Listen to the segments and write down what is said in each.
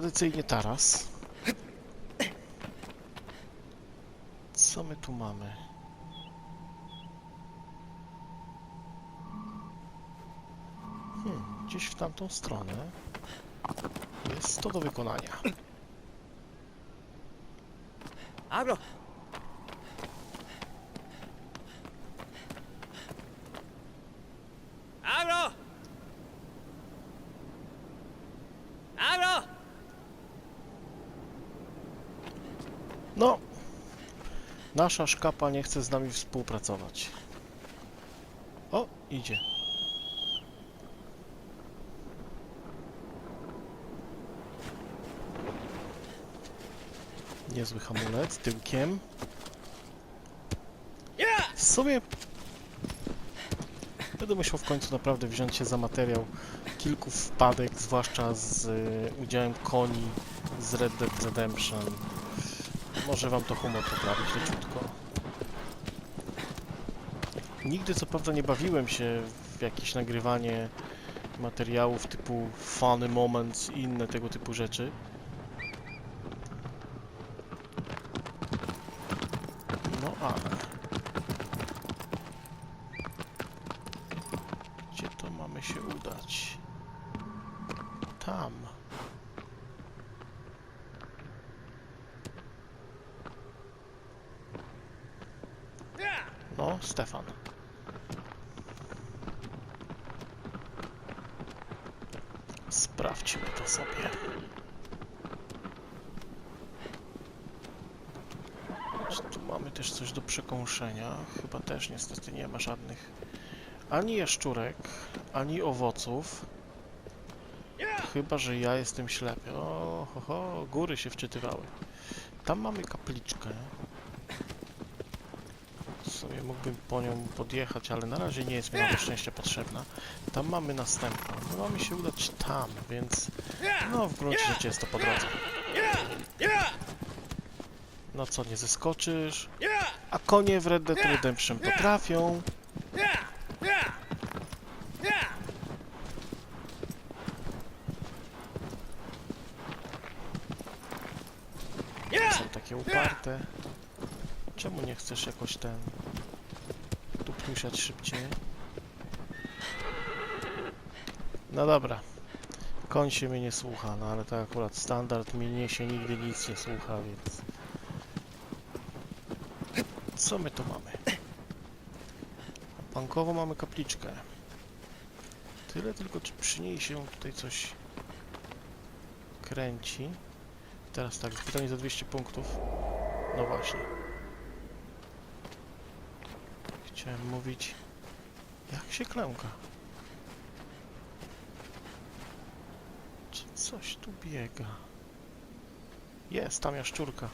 Tradycyjnie taras. Co my tu mamy? Hmm, gdzieś w tamtą stronę jest to do wykonania. Abro. Abro. Abro. No, nasza szkapa nie chce z nami współpracować. O, idzie. Niezły hamulec, tyłkiem. W sumie będę musiał w końcu naprawdę wziąć się za materiał kilku wpadek, zwłaszcza z y, udziałem koni z Red Dead Redemption. Może wam to humor poprawić leciutko. Nigdy co prawda nie bawiłem się w jakieś nagrywanie materiałów typu funny moments i inne tego typu rzeczy. No ale... Gdzie to mamy się udać? Tam. Yeah. No, Stefan. Sprawdźmy to sobie. Czy tu mamy też coś do przekąszenia? Chyba też niestety nie ma żadnych ani jaszczurek, ani owoców. Chyba, że ja jestem ślepy. O, ho, ho, góry się wczytywały. Tam mamy kapliczkę. W sumie mógłbym po nią podjechać, ale na razie nie jest mi na szczęście potrzebna. Tam mamy następną. No mamy się udać tam, więc no w gruncie rzeczy jest to po drodze. No co, nie zeskoczysz? A konie w Red Dead Redemption potrafią. Są takie uparte. Czemu nie chcesz jakoś ten... tu plusiać szybciej? No dobra. Koń się mnie nie słucha, no ale to akurat standard mnie się nigdy nic nie słucha, więc... Co my tu mamy? Bankowo mamy kapliczkę. Tyle tylko, czy przy niej się tutaj coś kręci. Teraz tak, pytanie za 200 punktów. No właśnie. Chciałem mówić, jak się klęka. Czy coś tu biega? Jest, tam jaszczurka.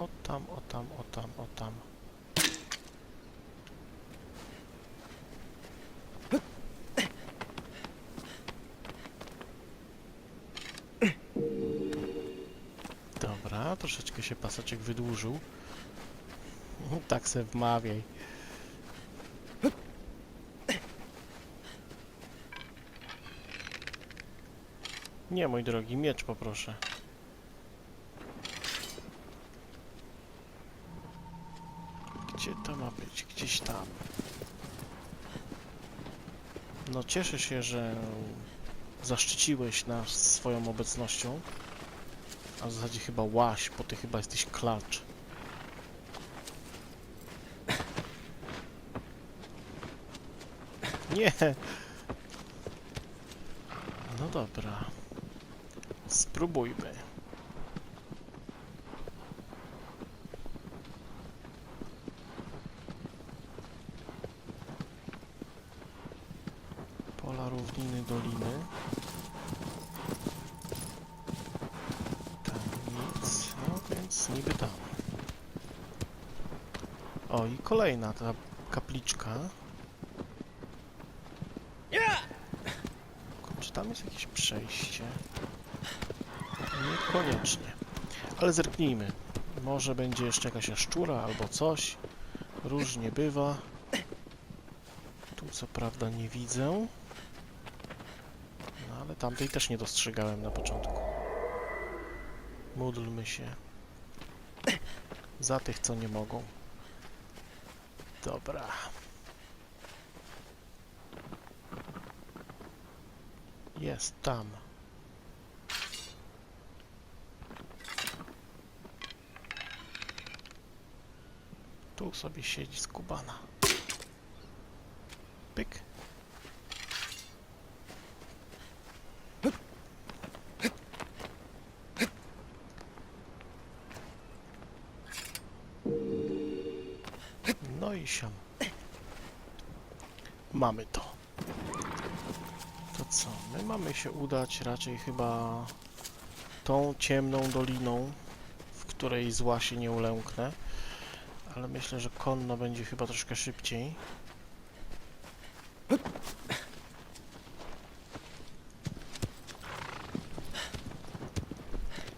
O tam, o tam, o tam, o tam. Dobra, troszeczkę się paseczek wydłużył. Tak se wmawiaj. Nie, mój drogi, miecz poproszę. Gdzie to ma być? Gdzieś tam. No cieszę się, że zaszczyciłeś nas swoją obecnością. A w zasadzie chyba łaś, bo ty chyba jesteś klacz. Nie! No dobra. Spróbujmy. Pola, równiny, doliny. Tam nic, no więc niby tam. O kolejna ta kapliczka. Czy tam jest jakieś przejście? Niekoniecznie. Ale zerknijmy. Może będzie jeszcze jakaś jaszczura albo coś. Różnie bywa. Tu co prawda nie widzę. No ale tamtej też nie dostrzegałem na początku. Módlmy się. Za tych, co nie mogą. Dobra. Jest tam. Tu sobie siedzi skubana. Pyk. No i siam. Mamy to. To co? My mamy się udać raczej chyba tą ciemną doliną, w której zła się nie ulęknę. Ale myślę, że konno będzie chyba troszkę szybciej.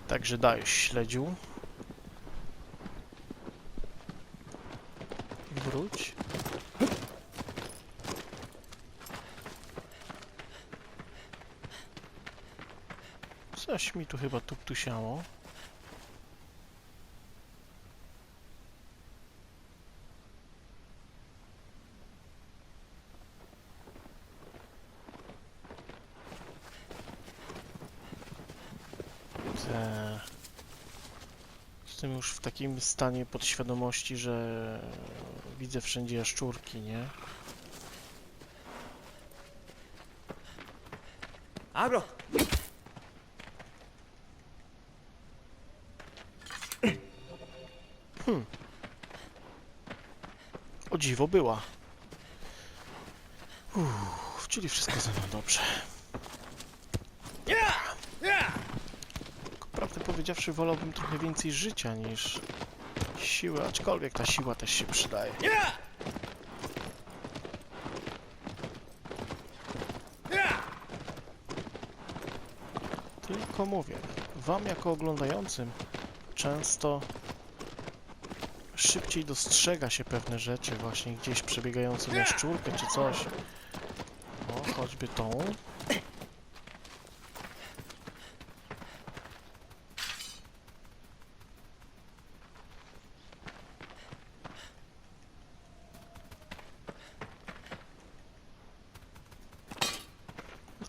Także dajesz śledziu. Mi tu chyba tuptusiało. Te... Jestem już w takim stanie podświadomości, że widzę wszędzie jaszczurki, nie? Abro. O dziwo była. Uff, czyli wszystko ze mną dobrze. Prawdę powiedziawszy, wolałbym trochę więcej życia niż siły, aczkolwiek ta siła też się przydaje. Tylko mówię, wam jako oglądającym często szybciej dostrzega się pewne rzeczy, właśnie gdzieś przebiegającą jaszczurkę czy coś. O, choćby tą.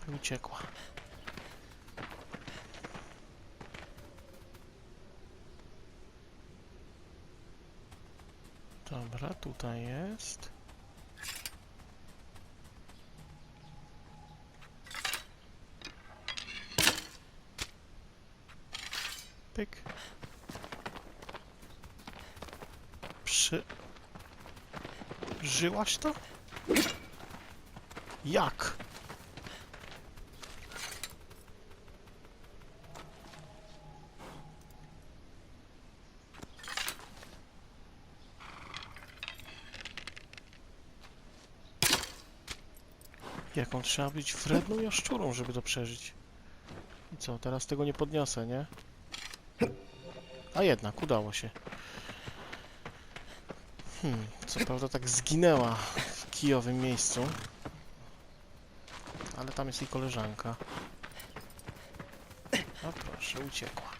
I uciekła. Dobra, tutaj jest. Pyk. Przy... Żyłaś to? Jak? Jaką trzeba być wredną jaszczurą, żeby to przeżyć. I co, teraz tego nie podniosę, nie? A jednak, udało się. Hmm, co prawda tak zginęła w kijowym miejscu. Ale tam jest jej koleżanka. No proszę, uciekła.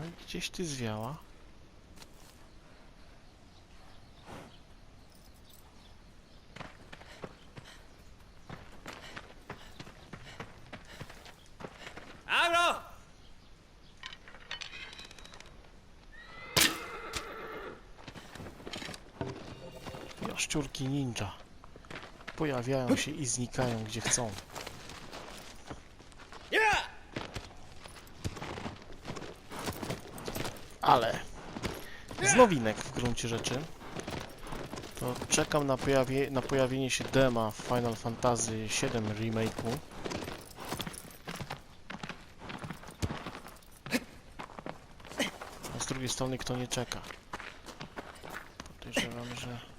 No i gdzieś ty zwiała. Abro. Jaszczurki ninja. Pojawiają się i znikają gdzie chcą. Ale z nowinek w gruncie rzeczy to czekam na, pojawie, na pojawienie się dema w Final Fantasy VII Remake'u. A z drugiej strony kto nie czeka? Podejrzewam, że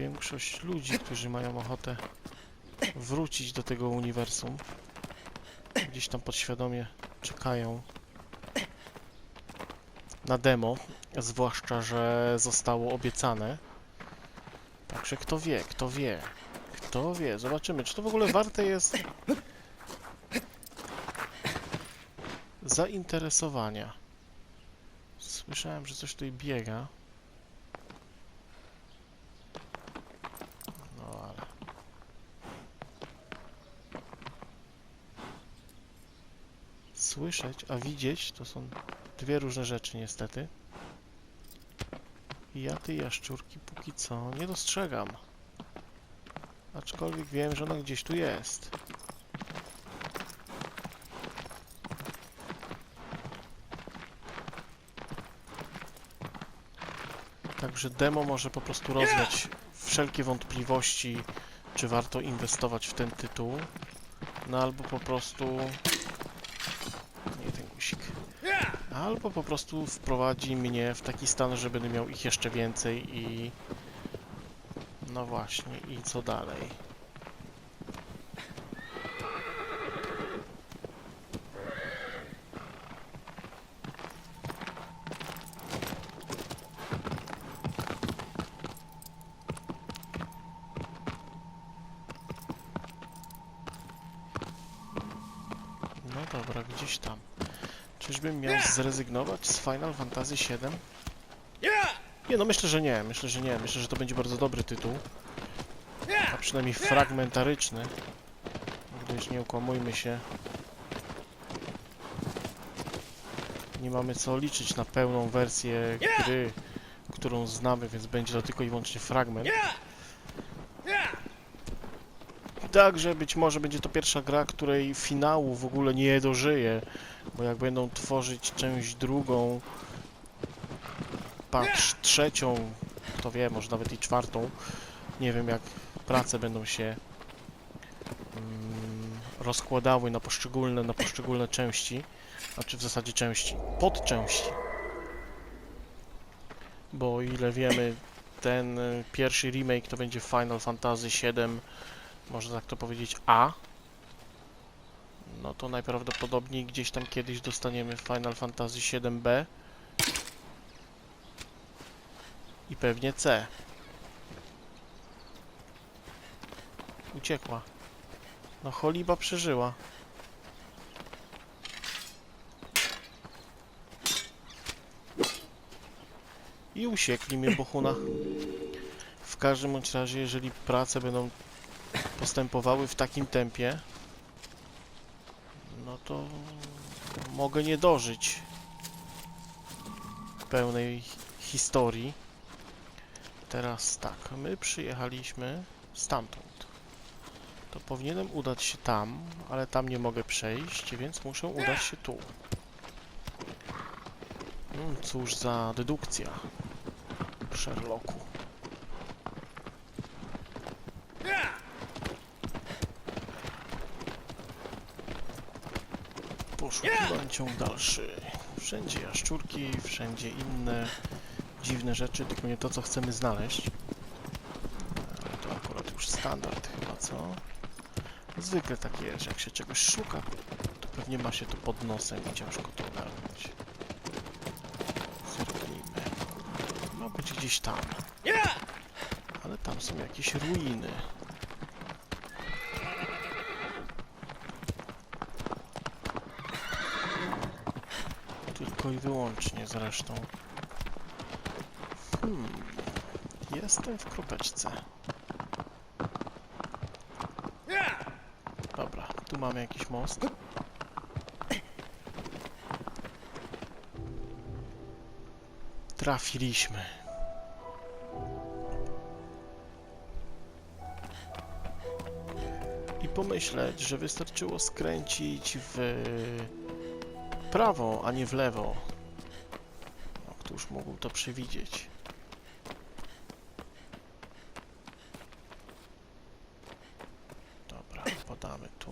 większość ludzi, którzy mają ochotę wrócić do tego uniwersum gdzieś tam podświadomie czekają na demo, zwłaszcza, że zostało obiecane. Także kto wie, kto wie, kto wie, zobaczymy, czy to w ogóle warte jest zainteresowania. Słyszałem, że coś tutaj biega. No ale... Słyszeć, a widzieć to są dwie różne rzeczy niestety. I ja tej jaszczurki póki co nie dostrzegam. Aczkolwiek wiem, że ona gdzieś tu jest. Także demo może po prostu rozwiać wszelkie wątpliwości, czy warto inwestować w ten tytuł. No albo po prostu... Nie ten guzik. Albo po prostu wprowadzi mnie w taki stan, że będę miał ich jeszcze więcej i... No właśnie, i co dalej? No dobra, gdzieś tam. Czyżbym miał zrezygnować z Final Fantasy VII? Nie, no myślę, że nie. Myślę, że nie. Myślę, że to będzie bardzo dobry tytuł. A przynajmniej fragmentaryczny. Gdyż nie ukłamujmy się. Nie mamy co liczyć na pełną wersję gry, którą znamy, więc będzie to tylko i wyłącznie fragment. Także być może będzie to pierwsza gra, której finału w ogóle nie dożyje, bo jak będą tworzyć część drugą, patrz trzecią, kto wie, może nawet i czwartą, nie wiem jak prace będą się mm, rozkładały na poszczególne, na poszczególne części, znaczy w zasadzie części, podczęści. Bo ile wiemy, ten y, pierwszy remake to będzie Final Fantasy VII można tak to powiedzieć, A, no to najprawdopodobniej gdzieś tam kiedyś dostaniemy Final Fantasy VII-B i pewnie C. Uciekła. No Holiba przeżyła. I usiekli mnie Bohuna. W każdym bądź razie, jeżeli prace będą postępowały w takim tempie, no to mogę nie dożyć pełnej historii. Teraz tak, my przyjechaliśmy stamtąd. To powinienem udać się tam, ale tam nie mogę przejść, więc muszę udać się tu. Hmm, cóż za dedukcja, Sherlocku. Poszukiwań ciąg dalszy. Wszędzie jaszczurki, wszędzie inne dziwne rzeczy, tylko nie to, co chcemy znaleźć. Ale to akurat już standard chyba, co? Zwykle tak jest, że jak się czegoś szuka, to pewnie ma się to pod nosem i ciężko to ogarnąć. Zerknijmy. Ma być gdzieś tam. Ale tam są jakieś ruiny. Tylko i wyłącznie zresztą. Hmm. Jestem w kropeczce. Dobra, tu mamy jakiś most. Trafiliśmy. I pomyśleć, że wystarczyło skręcić w prawo, a nie w lewo. No, któż mógł to przewidzieć? Dobra, podamy tu.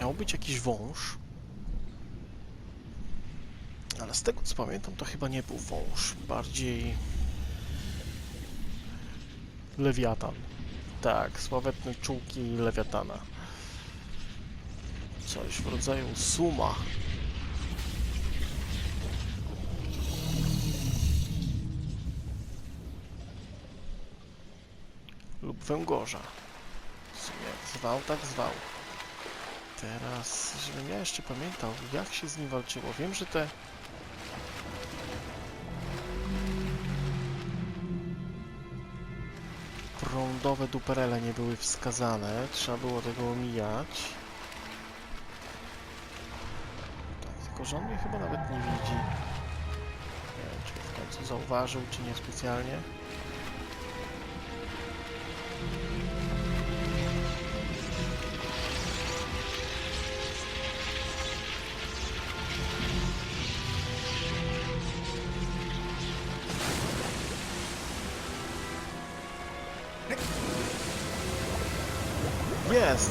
Miał być jakiś wąż. Ale z tego co pamiętam, to chyba nie był wąż. Bardziej... Lewiatan. Tak, sławetne czułki lewiatana. Coś w rodzaju suma. Lub węgorza. W sumie zwał, tak zwał. Teraz, żebym ja jeszcze pamiętał, jak się z nim walczyło. Wiem, że te... Prądowe duperele nie były wskazane. Trzeba było tego omijać. Tak, tylko że on mnie chyba nawet nie widzi. Nie wiem, czy w końcu zauważył, czy nie specjalnie.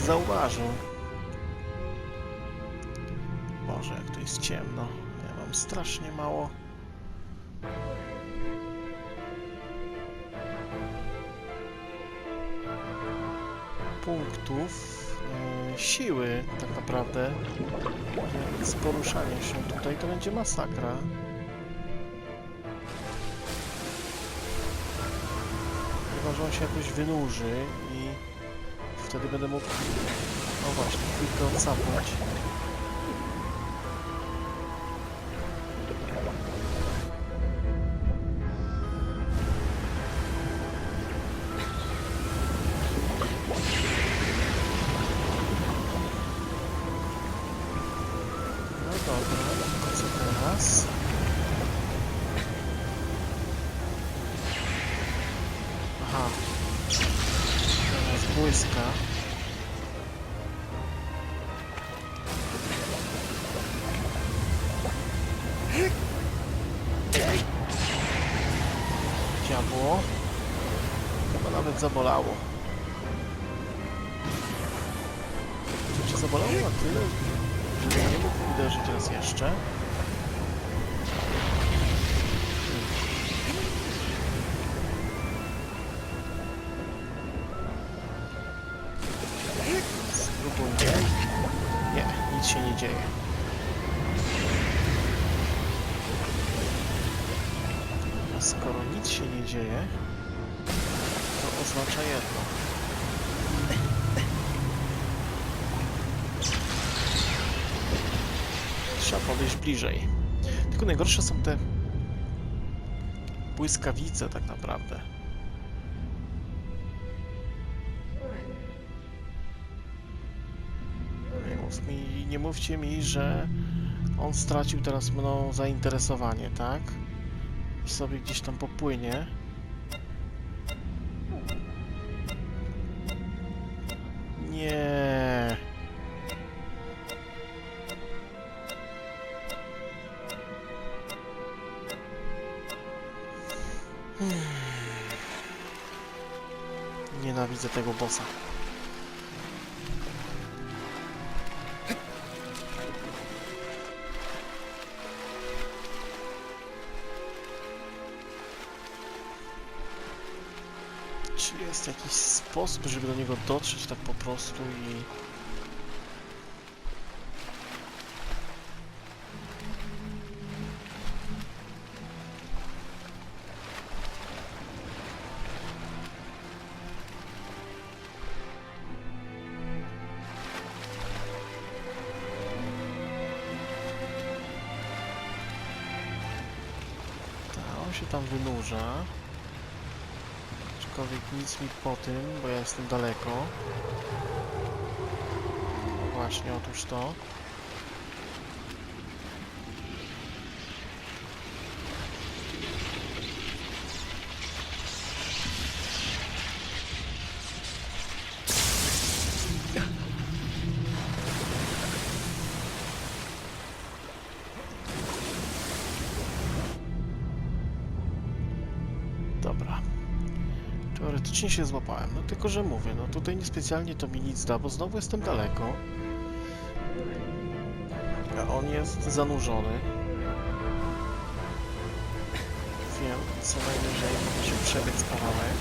Zauważył. Boże, jak to jest ciemno. Ja mam strasznie mało. punktów e, siły tak naprawdę więc poruszanie się tutaj to będzie masakra chyba, że on się jakoś wynurzy wtedy będę mógł no właśnie, chwilkę odsapnąć błyska. Diabło. Chyba nawet zabolało. Cię zabolało na tyle, że nie mógł uderzyć raz jeszcze. Skoro nic się nie dzieje, to oznacza jedno. Trzeba podejść bliżej. Tylko najgorsze są te błyskawice tak naprawdę. Nie, mów mi, nie mówcie mi, że on stracił teraz mną zainteresowanie, tak? Sobie gdzieś tam popłynie. Nie. Nienawidzę tego bossa. Jakiś sposób, żeby do niego dotrzeć tak po prostu i... Aczkolwiek nic mi po tym, bo ja jestem daleko. No właśnie, otóż to. Się złapałem, no tylko że mówię, no tutaj niespecjalnie to mi nic da, bo znowu jestem daleko. on jest zanurzony. Wiem, co najwyżej może przebiec kawałek.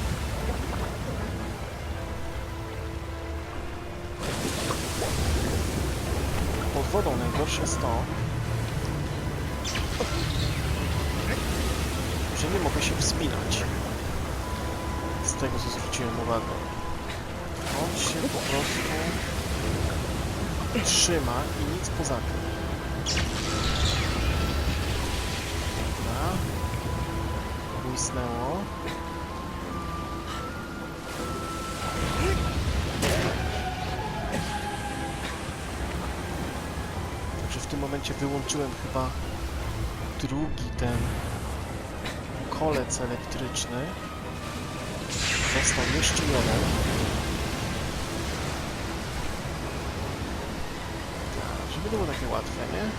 Pod wodą najgorsze jest to, że nie mogę się wspinać. Z tego co zwróciłem uwagę. On się po prostu trzyma i nic poza tym. Dobra. Błysnęło. Także w tym momencie wyłączyłem chyba drugi ten kolec elektryczny. Został jeden. Tak, żeby było takie łatwe, nie?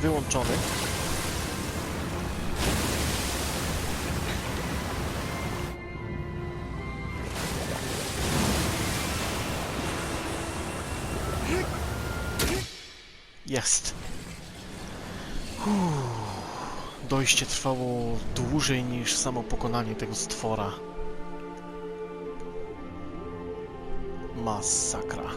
Wyłączony. Jest. Uff. Dojście trwało dłużej niż samo pokonanie tego stwora. Masakra.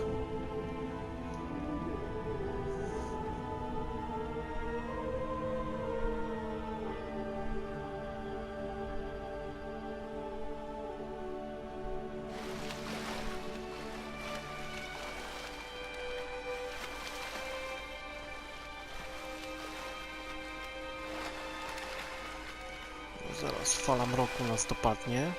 Fala mroku nas dopadnie.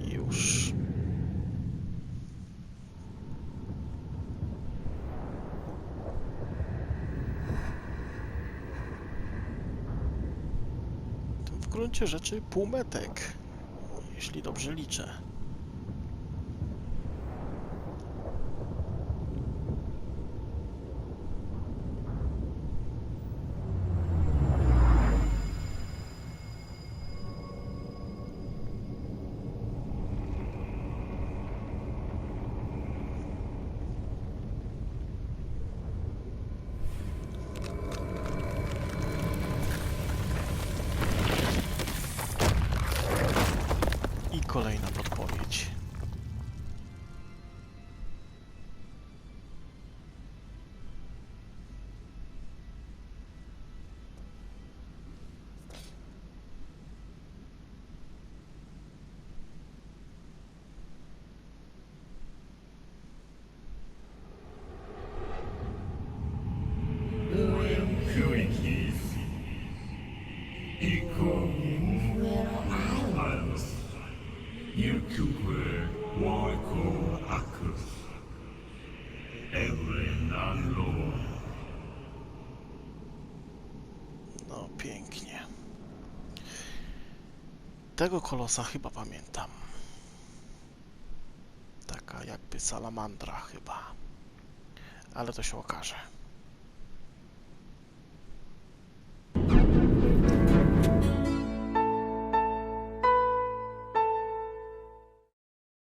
Już. W gruncie rzeczy półmetek, jeśli dobrze liczę. Tego kolosa chyba pamiętam. Taka jakby salamandra chyba. Ale to się okaże.